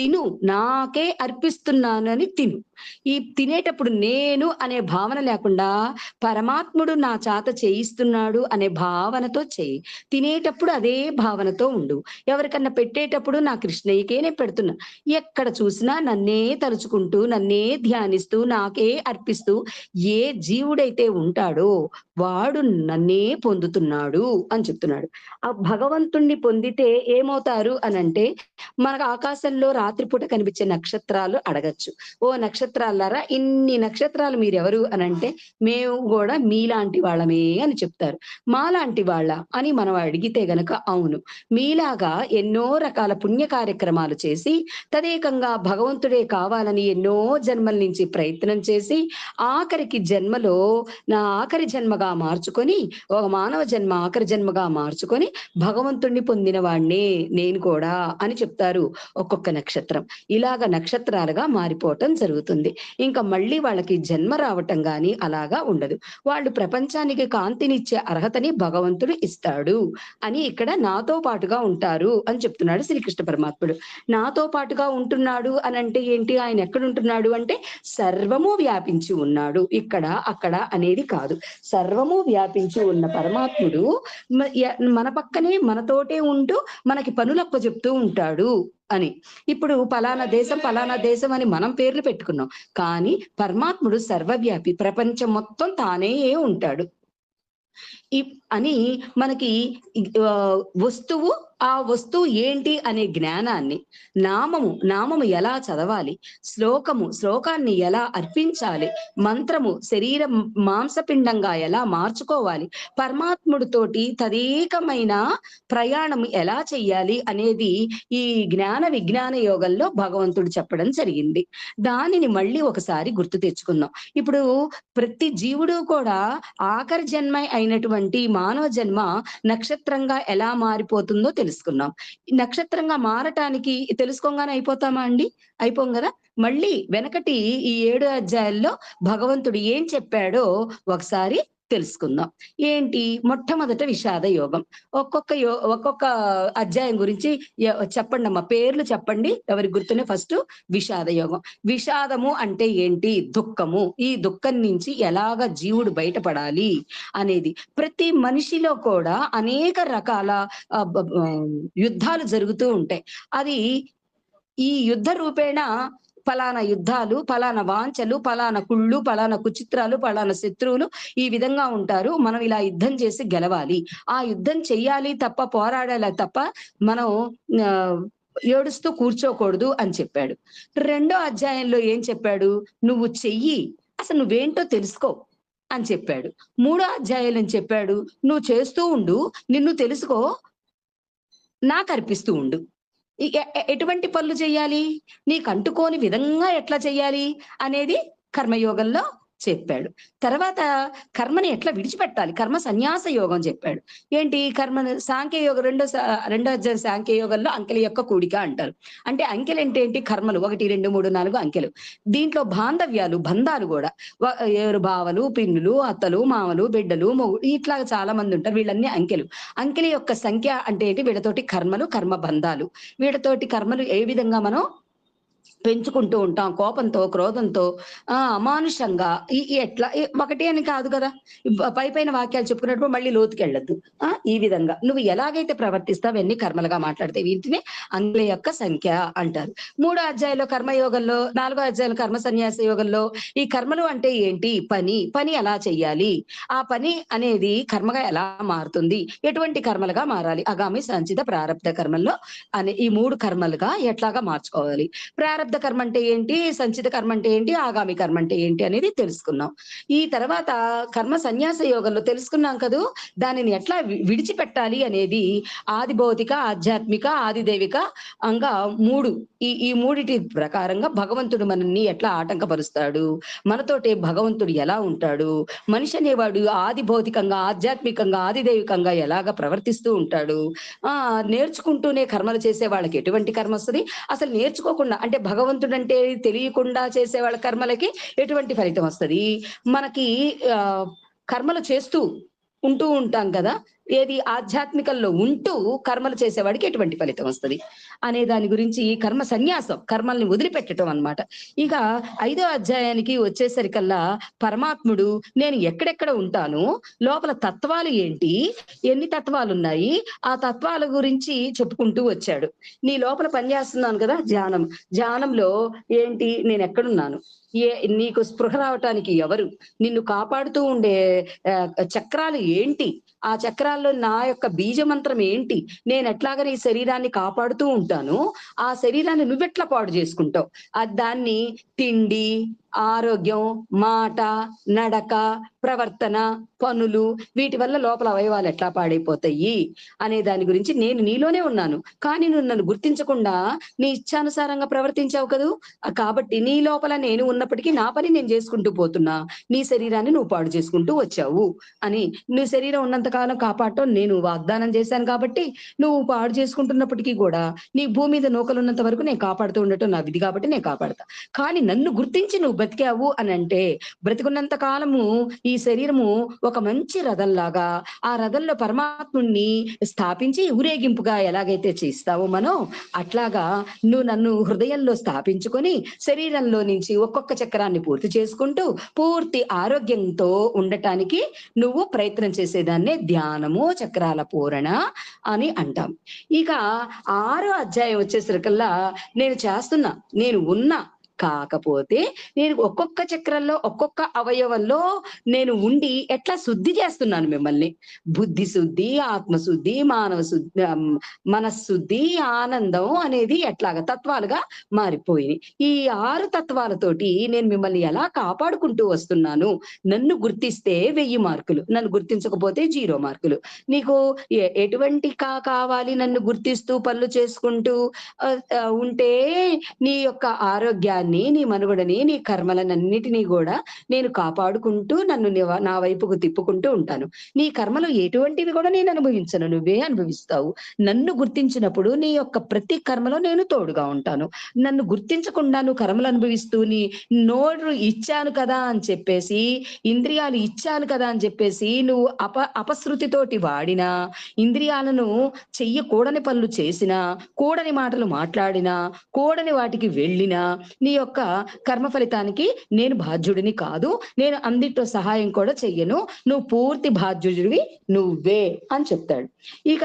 తిను నాకే అర్పిస్తున్నాను అని తిను. ఈ తినేటప్పుడు నేను అనే భావన లేకుండా పరమాత్ముడు నా చేత చేయిస్తున్నాడు అనే భావనతో చేయి. తినేటప్పుడు అదే భావనతో ఉండు. ఎవరికన్నా పెట్టేటప్పుడు నా కృష్ణయ్యకేనే పెడుతున్నా. ఎక్కడ చూసినా నన్నే తలుచుకుంటూ నన్నే ధ్యానిస్తూ నాకే అర్పిస్తూ ఏ జీవుడైతే ఉంటాడో వాడు నన్నే పొందుతున్నాడు అని చెప్తున్నాడు. ఆ భగవంతుణ్ణి పొందితే ఏమవుతారు అని అంటే మనకు ఆకాశంలో రా రాత్రిపూట కనిపించే నక్షత్రాలు అడగచ్చు. ఓ నక్షత్రాలారా ఇన్ని నక్షత్రాలు మీరెవరు అని అంటే మేము కూడా మీలాంటి వాళ్ళమే అని చెప్తారు. మాలాంటి వాళ్ళ అని మనం అడిగితే గనక అవును. మీలాగా ఎన్నో రకాల పుణ్య కార్యక్రమాలు చేసి తదేకంగా భగవంతుడే కావాలని ఎన్నో జన్మల నుంచి ప్రయత్నం చేసి ఆఖరికి జన్మలో నా ఆఖరి జన్మగా మార్చుకొని ఒక మానవ జన్మ ఆఖరి జన్మగా మార్చుకొని భగవంతుణ్ణి పొందిన వాణ్ణే నేను కూడా అని చెప్తారు ఒక్కొక్క నక్షత్రం. ఇలాగ నక్షత్రాలుగా మారిపోవటం జరుగుతుంది. ఇంకా మళ్ళీ వాళ్ళకి జన్మ రావటం గాని అలాగా ఉండదు. వాళ్ళు ప్రపంచానికి కాంతినిచ్చే అర్హతని భగవంతుడు ఇస్తాడు అని ఇక్కడ నాతో పాటుగా ఉంటారు అని చెప్తున్నాడు శ్రీకృష్ణ పరమాత్ముడు. నాతో పాటుగా ఉంటున్నాడు అని అంటే ఏంటి? ఆయన ఎక్కడ ఉంటున్నాడు అంటే సర్వము వ్యాపించి ఉన్నాడు. ఇక్కడ అక్కడ అనేది కాదు. సర్వము వ్యాపించి ఉన్న పరమాత్ముడు మన పక్కనే మనతోటే ఉంటూ మనకి పనులప్ప చెప్తూ ఉంటాడు. అని. ఇప్పుడు పలానా దేశం పలానా దేశం అని మనం పేర్లు పెట్టుకున్నాం. కానీ పరమాత్ముడు సర్వవ్యాపి ప్రపంచం మొత్తం తానే ఉంటాడు. అని మనకి వస్తువు ఆ వస్తువు ఏంటి అనే జ్ఞానాన్ని నామము నామము ఎలా చదవాలి? శ్లోకము శ్లోకాన్ని ఎలా అర్పించాలి? మంత్రము శరీరం మాంసపిండంగా ఎలా మార్చుకోవాలి? పరమాత్ముడితోటి తదేకమైన ప్రయాణం ఎలా చెయ్యాలి అనేది ఈ జ్ఞాన విజ్ఞాన యోగంలో భగవంతుడు చెప్పడం జరిగింది. దానిని మళ్ళీ ఒకసారి గుర్తు తెచ్చుకుందాం. ఇప్పుడు ప్రతి జీవుడు కూడా ఆఖరి జన్మ అయినటువంటి మానవ జన్మ నక్షత్రంగా ఎలా మారిపోతుందో తెలుసుకున్నాం. ఈ నక్షత్రంగా మారటానికి తెలుసుకోగానే అయిపోతామా అండి? అయిపోం కదా? మళ్ళీ వెనకటి ఈ ఏడు అధ్యాయాల్లో భగవంతుడు ఏం చెప్పాడో ఒకసారి తెలుసుకుందాం. ఏంటి? మొట్టమొదట విషాద యోగం. ఒక్కొక్క యో ఒక్కొక్క అధ్యాయం గురించి చెప్పండి అమ్మా. పేర్లు చెప్పండి. ఎవరికి గుర్తునే ఫస్ట్? విషాద యోగం. విషాదము అంటే ఏంటి? దుఃఖము. ఈ దుఃఖం నుంచి ఎలాగ జీవుడు బయటపడాలి అనేది. ప్రతి మనిషిలో కూడా అనేక రకాల యుద్ధాలు జరుగుతూ ఉంటాయి. అది ఈ యుద్ధ రూపేణ ఫలానా యుద్ధాలు ఫలానా వాంఛలు ఫలానా కుళ్ళు ఫలానా కుచిత్రాలు ఫలానా శత్రువులు ఈ విధంగా ఉంటారు. మనం ఇలా యుద్ధం చేసి గెలవాలి. ఆ యుద్ధం చెయ్యాలి తప్ప పోరాడాలి తప్ప మనం ఏడుస్తూ కూర్చోకూడదు అని చెప్పాడు. రెండో అధ్యాయంలో ఏం చెప్పాడు? నువ్వు చెయ్యి. అసలు నువ్వేంటో తెలుసుకో అని చెప్పాడు. మూడో అధ్యాయం అని చెప్పాడు? నువ్వు చేస్తూ ఉండు. నిన్ను తెలుసుకో. నాకు అర్పిస్తూ ఉండు. ఎటువంటి పనులు చేయాలి? నీకు అంటుకోని విధంగా ఎట్లా చేయాలి? అనేది కర్మయోగంలో చెప్పాడు. తర్వాత కర్మని ఎట్లా విడిచిపెట్టాలి? కర్మ సన్యాస యోగం చెప్పాడు. ఏంటి? కర్మ సాంఖ్య యోగం రెండో రెండో అధ్యాయం సాంఖ్య యోగంలో అంకెల యొక్క కూడిక అంటారు. అంటే అంకెలు అంటే ఏంటి? కర్మలు. ఒకటి రెండు మూడు నాలుగు అంకెలు. దీంట్లో బాంధవ్యాలు బంధాలు కూడా. ఎవరు బావలు పిన్నులు అత్తలు మామలు బిడ్డలు మొగుడు ఇట్లా చాలా మంది ఉంటారు. వీళ్ళన్నీ అంకెలు. అంకెల యొక్క సంఖ్య అంటే ఏంటి? వీళ్ళతోటి కర్మలు కర్మ బంధాలు. వీళ్ళతోటి కర్మలు ఏ విధంగా మనం పెంచుకుంటూ ఉంటాం కోపంతో క్రోధంతో ఆ అమానుషంగా. ఎట్లా? ఒకటి అని కాదు కదా. పై పైన వాక్యాలు చెప్పుకున్నప్పుడు మళ్ళీ లోతుకెళ్ళద్దు. ఆ ఈ విధంగా. నువ్వు ఎలాగైతే ప్రవర్తిస్తావు అన్ని కర్మలుగా మాట్లాడితే వీటిని అంగుల యొక్క సంఖ్య అంటారు. మూడో అధ్యాయంలో కర్మయోగంలో నాలుగో అధ్యాయంలో కర్మ సన్యాస యోగంలో ఈ కర్మలు అంటే ఏంటి? పని. పని ఎలా చెయ్యాలి? ఆ పని అనేది కర్మగా ఎలా మారుతుంది? ఎటువంటి కర్మలుగా మారాలి? అగామి సంచిత ప్రారంభ కర్మల్లో అనే ఈ మూడు కర్మలుగా ఎట్లాగా మార్చుకోవాలి? ప్రారంధ కర్మ అంటే ఏంటి? సంచిత కర్మ అంటే ఏంటి? ఆగామి కర్మ అంటే ఏంటి అనేది తెలుసుకున్నాం. ఈ తర్వాత కర్మ సన్యాస యోగంలో తెలుసుకున్నాం కదూ? దానిని ఎట్లా విడిచిపెట్టాలి అనేది ఆది భౌతిక ఆధ్యాత్మిక ఆదిదైవిక అంగా మూడు. ఈ ఈ మూడిటి ప్రకారంగా భగవంతుడు మనల్ని ఎట్లా ఆటంకపరుస్తాడు? మనతోటే భగవంతుడు ఎలా ఉంటాడు? మనిషి అనేవాడు ఆది భౌతికంగా ఆధ్యాత్మికంగా ఆదిదైవికంగా ఎలాగ ప్రవర్తిస్తూ ఉంటాడు? ఆ నేర్చుకుంటూనే కర్మలు చేసే వాళ్ళకి ఎటువంటి కర్మ వస్తుంది? అసలు నేర్చుకోకుండా అంటే భగ అంటే తెలియకుండా చేసే వాళ్ళ కర్మలకి ఎటువంటి ఫలితం వస్తుంది? మనకి ఆ కర్మలు చేస్తూ ఉంటూ ఉంటాం కదా? ఏది ఆధ్యాత్మికంలో ఉంటూ కర్మలు చేసేవాడికి ఎటువంటి ఫలితం వస్తుంది? అనే దాని గురించి కర్మ సన్యాసం కర్మల్ని వదిలిపెట్టడం అన్నమాట. ఇక ఐదో అధ్యాయానికి వచ్చేసరికల్లా పరమాత్ముడు నేను ఎక్కడెక్కడ ఉంటాను లోపల తత్వాలు ఏంటి ఎన్ని తత్వాలు ఉన్నాయి ఆ తత్వాల గురించి చెప్పుకుంటూ వచ్చాడు. నీ లోపల పనిచేస్తున్నాను కదా ధ్యానం. ధ్యానంలో ఏంటి నేను ఎక్కడున్నాను? ఏ నీకు స్పృహ రావటానికి ఎవరు? నిన్ను కాపాడుతూ ఉండే చక్రాలు ఏంటి? ఆ శరీరాల్లో నా యొక్క బీజమంత్రం ఏంటి? నేను ఎట్లాగా నీ శరీరాన్ని కాపాడుతూ ఉంటాను. ఆ శరీరాన్ని నువ్వెట్లా పాడు చేసుకుంటావు? ఆ దాన్ని తిండి ఆరోగ్యం మాట నడక ప్రవర్తన పనులు వీటి వల్ల లోపల అవయవాలు ఎట్లా పాడైపోతాయి అనే దాని గురించి నేను నీలోనే ఉన్నాను. కానీ నువ్వు నన్ను గుర్తించకుండా నీ ఇచ్చానుసారంగా ప్రవర్తించావు కదూ? కాబట్టి నీ లోపల నేను ఉన్నప్పటికీ నా పని నేను చేసుకుంటూ పోతున్నా. నీ శరీరాన్ని నువ్వు పాడు చేసుకుంటూ వచ్చావు అని. నీ శరీరం ఉన్నంత కాలం కాపాడటం నేను వాగ్దానం చేశాను కాబట్టి నువ్వు పాడు చేసుకుంటున్నప్పటికీ కూడా నీ భూమి మీద నూకలున్నంత వరకు నేను కాపాడుతూ ఉండటం నా విధి కాబట్టి నేను కాపాడతా. కానీ నన్ను గుర్తించి నువ్వు బ్రతికావు అని అంటే బ్రతికున్నంత కాలము ఈ శరీరము ఒక మంచి రథంలాగా ఆ రథంలో పరమాత్ముణ్ణి స్థాపించి ఊరేగింపుగా ఎలాగైతే చేస్తావో మనం అట్లాగా నువ్వు నన్ను హృదయంలో స్థాపించుకొని శరీరంలో నుంచి ఒక్కొక్క చక్రాన్ని పూర్తి చేసుకుంటూ పూర్తి ఆరోగ్యంతో ఉండటానికి నువ్వు ప్రయత్నం చేసేదాన్నే ధ్యానము చక్రాల పూరణ అని అంటాం. ఇక ఆరో అధ్యాయం వచ్చేసరికల్లా నేను చేస్తున్నా నేను ఉన్నా కాకపోతే నేను ఒక్కొక్క చక్రంలో ఒక్కొక్క అవయవంలో నేను ఉండి ఎట్లా శుద్ధి చేస్తున్నాను మిమ్మల్ని? బుద్ధి శుద్ధి ఆత్మశుద్ధి మానవ శుద్ధి మనశుద్ధి ఆనందం అనేది ఎట్లాగా తత్వాలుగా మారిపోయినాయి. ఈ ఆరు తత్వాలతోటి నేను మిమ్మల్ని ఎలా కాపాడుకుంటూ వస్తున్నాను? నన్ను గుర్తిస్తే వెయ్యి మార్కులు నన్ను గుర్తించకపోతే జీరో మార్కులు. నీకు ఎటువంటి కా కావాలి నన్ను గుర్తిస్తూ పనులు చేసుకుంటూ? ఉంటే నీ యొక్క ఆరోగ్యాన్ని నీ మనుగడని నీ కర్మలనన్నిటినీ కూడా నేను కాపాడుకుంటూ నన్ను నా వైపుకు తిప్పుకుంటూ ఉంటాను. నీ కర్మలు ఎటువంటివి కూడా నేను అనుభవించను. నువ్వే అనుభవిస్తావు. నన్ను గుర్తించినప్పుడు నీ యొక్క ప్రతి కర్మలో నేను తోడుగా ఉంటాను. నన్ను గుర్తించకుండా నువ్వు కర్మలు అనుభవిస్తూ నీ నోరు ఇచ్చాను కదా అని చెప్పేసి ఇంద్రియాలు ఇచ్చాను కదా అని చెప్పేసి నువ్వు అప అపశృతితోటి వాడినా ఇంద్రియాలను చెయ్యకూడని పనులు చేసినా కూడని మాటలు మాట్లాడినా కూడని వాటికి వెళ్ళినా నీ యొక్క కర్మ ఫలితానికి నేను బాధ్యుడిని కాదు నేను అందిట్లో సహాయం కూడా చెయ్యను నువ్వు పూర్తి బాధ్యుడివి నువ్వే అని చెప్తాడు. ఇక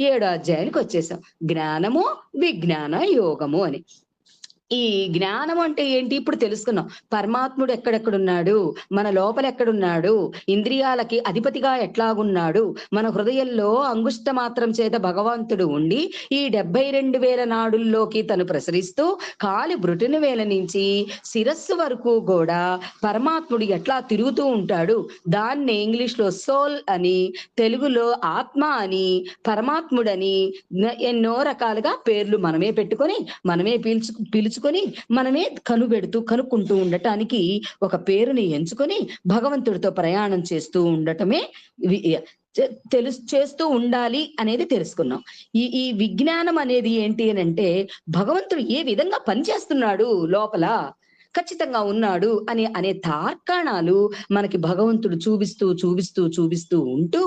ఏడో అధ్యాయానికి వచ్చేసాం. జ్ఞానము విజ్ఞాన యోగము అని. ఈ జ్ఞానం అంటే ఏంటి? ఇప్పుడు తెలుసుకున్నాం పరమాత్ముడు ఎక్కడెక్కడున్నాడు? మన లోపల ఎక్కడున్నాడు? ఇంద్రియాలకి అధిపతిగా ఎట్లాగున్నాడు? మన హృదయంలో అంగుష్ట మాత్రం చేత భగవంతుడు ఉండి ఈ డెబ్బై రెండు వేల నాడుల్లోకి తను ప్రసరిస్తూ కాలి బ్రుటిన వేల నుంచి శిరస్సు వరకు కూడా పరమాత్ముడు ఎట్లా తిరుగుతూ ఉంటాడు? దాన్ని ఇంగ్లీష్లో సోల్ అని తెలుగులో ఆత్మ అని పరమాత్ముడని ఎన్నో రకాలుగా పేర్లు మనమే పెట్టుకొని మనమే పీల్చు ఎంచుకొని మనమే కనుబెడుతూ కనుక్కుంటూ ఉండటానికి ఒక పేరుని ఎంచుకొని భగవంతుడితో ప్రయాణం చేస్తూ ఉండటమే తెలుసు చేస్తూ ఉండాలి అనేది తెలుసుకున్నాం. ఈ ఈ విజ్ఞానం అనేది ఏంటి అని అంటే భగవంతుడు ఏ విధంగా పనిచేస్తున్నాడు లోపల ఖచ్చితంగా ఉన్నాడు అని అనే తార్కాణాలు మనకి భగవంతుడు చూపిస్తూ చూపిస్తూ చూపిస్తూ ఉంటూ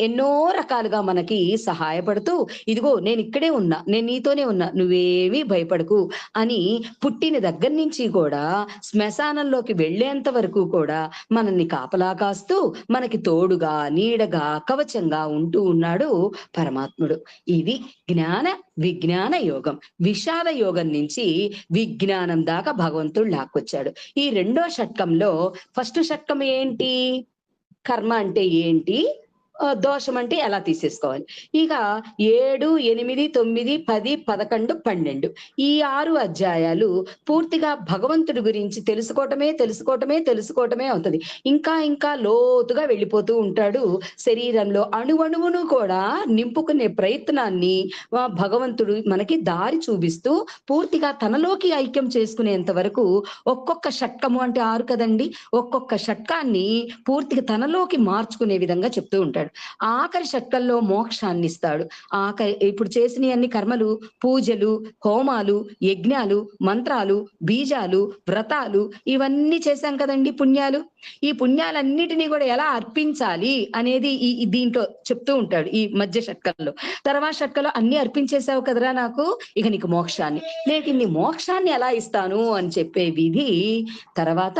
ఎన్నో రకాలుగా మనకి సహాయపడుతూ ఇదిగో నేను ఇక్కడే ఉన్నా నేను నీతోనే ఉన్నా నువ్వేమీ భయపడకు అని పుట్టిన దగ్గర నుంచి కూడా శ్మశానంలోకి వెళ్ళేంత వరకు కూడా మనల్ని కాపలా కాస్తూ మనకి తోడుగా నీడగా కవచంగా ఉంటూ ఉన్నాడు పరమాత్ముడు. ఇది జ్ఞాన విజ్ఞాన యోగం విషాద యోగం నుంచి విజ్ఞానం దాకా భగవంతుడు లాక్కొచ్చాడు. ఈ రెండో షట్కంలో ఫస్ట్ షట్కం ఏంటి? కర్మ అంటే ఏంటి? దోషం అంటే ఎలా తీసేసుకోవాలి? ఇక ఏడు ఎనిమిది తొమ్మిది పది పదకొండు పన్నెండు. ఈ ఆరు అధ్యాయాలు పూర్తిగా భగవంతుడి గురించి తెలుసుకోవటమే తెలుసుకోవటమే తెలుసుకోవటమే అవుతుంది. ఇంకా ఇంకా లోతుగా వెళ్ళిపోతూ ఉంటాడు. శరీరంలో అణువణువును కూడా నింపుకునే ప్రయత్నాన్ని భగవంతుడు మనకి దారి చూపిస్తూ పూర్తిగా తనలోకి ఐక్యం చేసుకునేంత వరకు ఒక్కొక్క షట్కము అంటే ఆరు కదండి? ఒక్కొక్క షట్కాన్ని పూర్తిగా తనలోకి మార్చుకునే విధంగా చెప్తూ ఉంటాడు. ఇస్తాడు ఆఖరి శక్తుల్లో మోక్షాన్ని ఇస్తాడు ఆఖరి ఇప్పుడు చేసిన అన్ని కర్మలు పూజలు హోమాలు యజ్ఞాలు మంత్రాలు బీజాలు వ్రతాలు ఇవన్నీ చేశాం కదండి పుణ్యాలు. ఈ పుణ్యాలన్నిటినీ కూడా ఎలా అర్పించాలి అనేది ఈ దీంట్లో చెప్తూ ఉంటాడు ఈ మధ్య షట్కల్లో తర్వాత షట్కలో అన్ని అర్పించేశావు కదరా నాకు? ఇక నీకు మోక్షాన్ని. నేను నీ మోక్షాన్ని ఎలా ఇస్తాను అని చెప్పే విధి తర్వాత